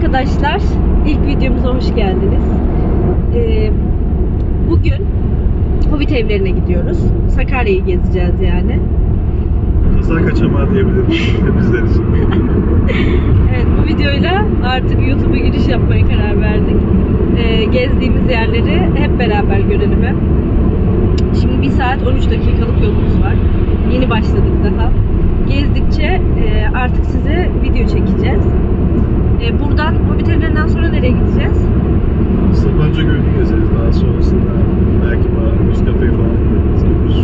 arkadaşlar. İlk videomuza hoş geldiniz. Ee, bugün Hobbit evlerine gidiyoruz. Sakarya'yı gezeceğiz yani. Kaza kaçamağı diyebilirim bizler için. Evet bu videoyla artık YouTube'a giriş yapmaya karar verdik. Ee, gezdiğimiz yerleri hep beraber görelim. Şimdi 1 saat 13 dakikalık yolumuz var. Yeni başladık daha. Gezdikçe e, artık size video çekeceğiz. E, buradan Hobbit evlerinden sonra nereye gideceğiz? Sabancı Gölü'nü gezeriz daha sonrasında. Belki Bağırmış Kafe'yi falan gideriz. Gümüş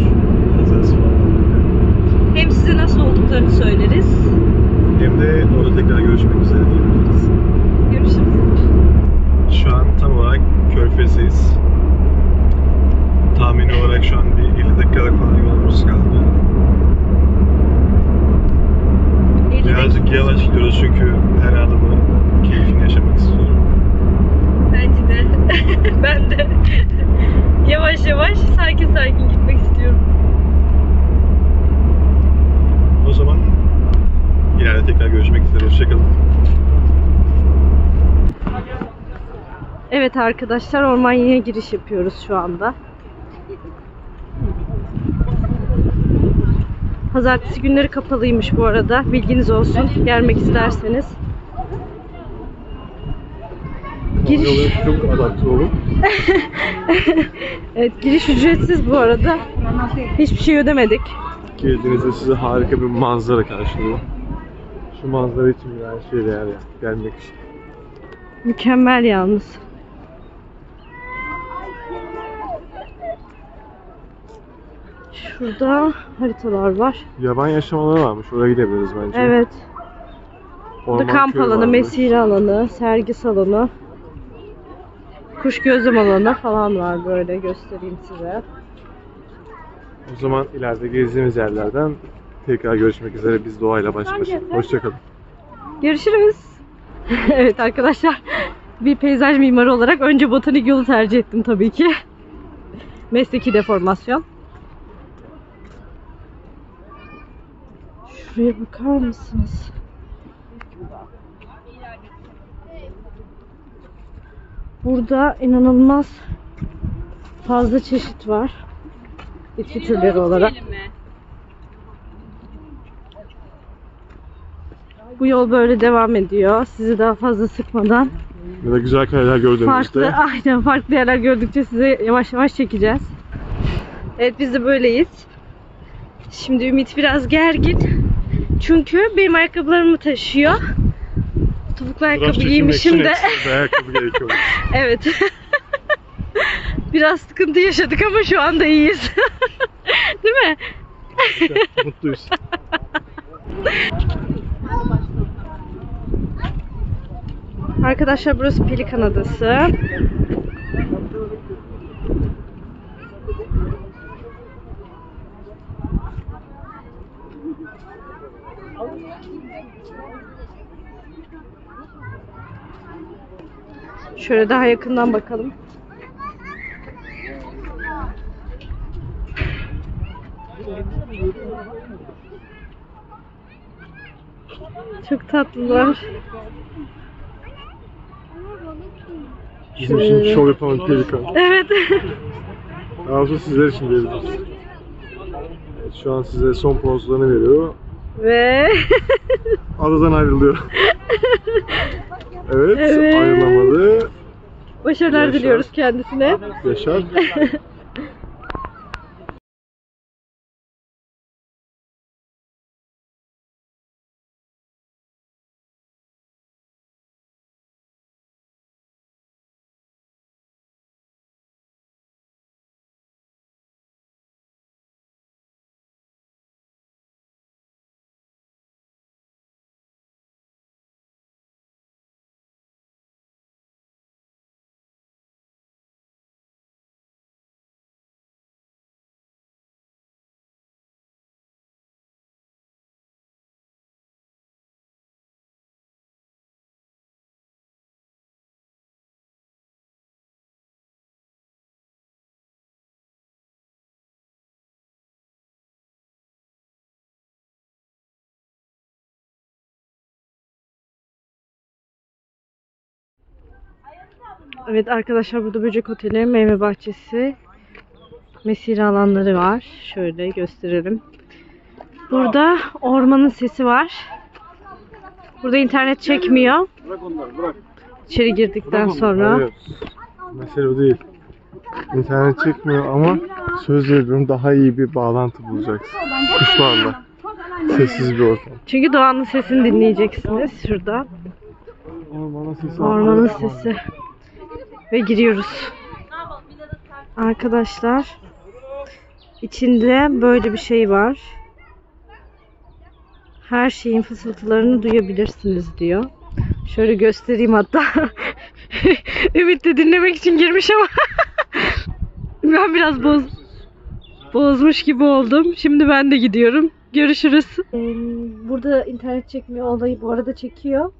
Manzarası falan harika. Hem size nasıl olduklarını söyleriz. Hem de orada tekrar görüşmek üzere diyebiliriz. Görüşürüz. Şu an tam olarak Körfez'deyiz. Tahmini olarak şu an bir 50 dakikalık falan yolumuz kaldı. 50 Birazcık dakika. yavaş gidiyoruz çünkü her adımı keyfini yaşamak istiyorum. Bence de. ben de. yavaş yavaş sakin gitmek istiyorum. O zaman ileride tekrar görüşmek üzere. Hoşçakalın. Evet arkadaşlar Ormanya'ya giriş yapıyoruz şu anda. Pazartesi günleri kapalıymış bu arada. Bilginiz olsun. Gelmek isterseniz. Giriş, Çok adapte olun. evet, giriş ücretsiz bu arada. Hiçbir şey ödemedik. Girdiğinizde size harika bir manzara karşılıyor. Şu manzara için her şey değer ya. Gelmek için. Mükemmel yalnız. Şurada haritalar var. Yaban yaşam alanı varmış. Oraya gidebiliriz bence. Evet. Burada Orman kamp köyü alanı, varmış. mesire alanı, sergi salonu, kuş gözlem alanı falan var böyle göstereyim size. O zaman ileride gezdiğimiz yerlerden tekrar görüşmek üzere. Biz doğayla baş başa. Hoşçakalın. Görüşürüz. evet arkadaşlar bir peyzaj mimarı olarak önce botanik yolu tercih ettim tabii ki. Mesleki deformasyon. Şuraya bakar mısınız? Burada inanılmaz fazla çeşit var. Bitki türleri olarak. Bu yol böyle devam ediyor. Sizi daha fazla sıkmadan Ya da güzel kareler gördüğümüzde. farklı, aynen farklı yerler gördükçe size yavaş yavaş çekeceğiz. Evet biz de böyleyiz. Şimdi Ümit biraz gergin. Çünkü benim ayakkabılarımı taşıyor. Topuklu ayakkabı giymişim de. ayakkabı gerekiyor. evet. biraz sıkıntı yaşadık ama şu anda iyiyiz. Değil mi? Mutluyuz. Arkadaşlar burası Pelikan Adası. Şöyle daha yakından bakalım. Çok tatlılar. Bizim için şov yapan pelikan. Evet. Daha olsun sizler için. Evet, şu an size son pozlarını veriyor. Ve Adadan ayrılıyor. Evet, Evet. ayrılamadı. başarılar Yaşar. diliyoruz kendisine. Yaşar. Evet arkadaşlar burada böcek oteli, meyve bahçesi, mesire alanları var. Şöyle gösterelim. Burada ormanın sesi var. Burada internet çekmiyor. Bırak onları bırak. İçeri girdikten sonra. Hayır. Mesele o değil. İnternet çekmiyor ama söz veriyorum daha iyi bir bağlantı bulacaksın. Kuşlarla. Sessiz bir ortam. Çünkü doğanın sesini dinleyeceksiniz şurada. Ormanın sesi. Ormanın sesi. Ve giriyoruz. Arkadaşlar içinde böyle bir şey var. Her şeyin fısıltılarını duyabilirsiniz diyor. Şöyle göstereyim hatta. Ümit de dinlemek için girmiş ama ben biraz boz bozmuş gibi oldum. Şimdi ben de gidiyorum. Görüşürüz. Burada internet çekmiyor olayı bu arada çekiyor.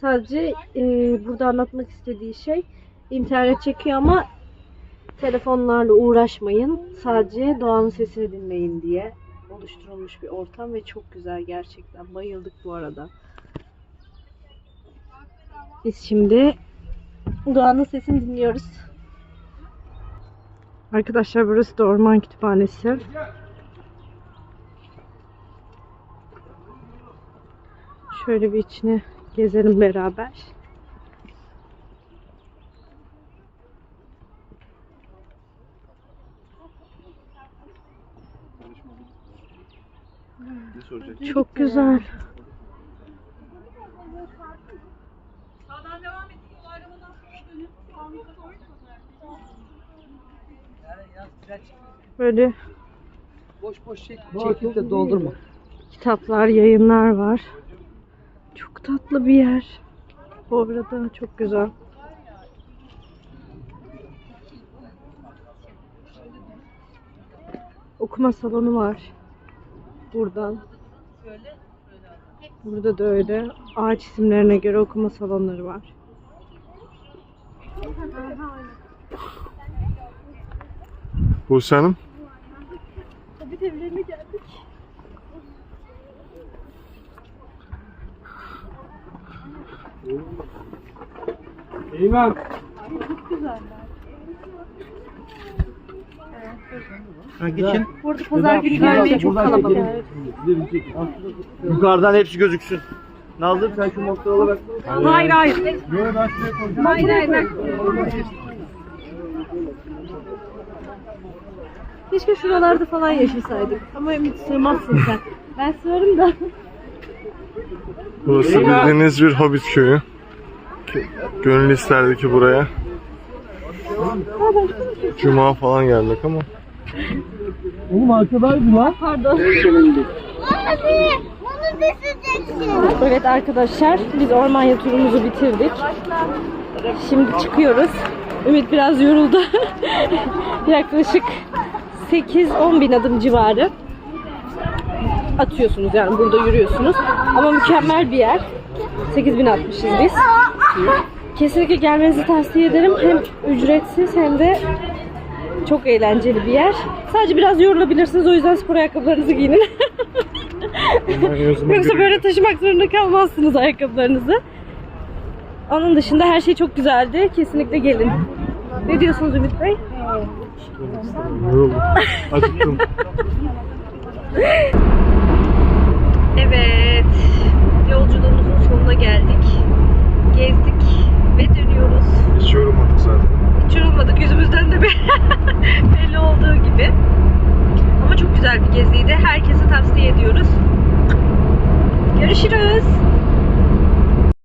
Sadece e, burada anlatmak istediği şey internet çekiyor ama telefonlarla uğraşmayın. Sadece doğanın sesini dinleyin diye oluşturulmuş bir ortam ve çok güzel gerçekten. Bayıldık bu arada. Biz şimdi doğanın sesini dinliyoruz. Arkadaşlar burası da orman kütüphanesi. Şöyle bir içine gezelim beraber. Çok güzel. Böyle Boş boş çek, çekip de doldurma. kitaplar, yayınlar var. Çok tatlı bir yer. Bu arada çok güzel. Okuma salonu var. Buradan. Burada da öyle. Ağaç isimlerine göre okuma salonları var. Buse Hanım. Hobbit evlerine geldik. Eymen. Ha, geçin. Burada pazar günü gelmeye çok kalabalık. Yukarıdan hepsi gözüksün. Nazlı sen şu motoru bak. Hayır hayır. Böyle ben şuraya koyacağım. Hayır hayır. Keşke şuralarda falan yaşasaydık. Ama Ümit sığmazsın sen. Ben sığarım da. Burası bildiğiniz bir hobbit köyü. Gönül isterdi ki buraya. Cuma falan geldik ama. Oğlum arkadaydı lan. Pardon. Abi, bunu düşeceksin. Evet arkadaşlar biz Ormanya turumuzu bitirdik. Şimdi çıkıyoruz. Ümit biraz yoruldu. Yaklaşık 8-10 bin adım civarı atıyorsunuz yani burada yürüyorsunuz. Ama mükemmel bir yer. 8 bin atmışız biz. Kesinlikle gelmenizi tavsiye ederim. Hem ücretsiz hem de çok eğlenceli bir yer. Sadece biraz yorulabilirsiniz. O yüzden spor ayakkabılarınızı giyinin. Yoksa böyle taşımak zorunda kalmazsınız ayakkabılarınızı. Onun dışında her şey çok güzeldi. Kesinlikle gelin. Ne diyorsunuz Ümit Bey? Yoruldum. Acıktım. Evet.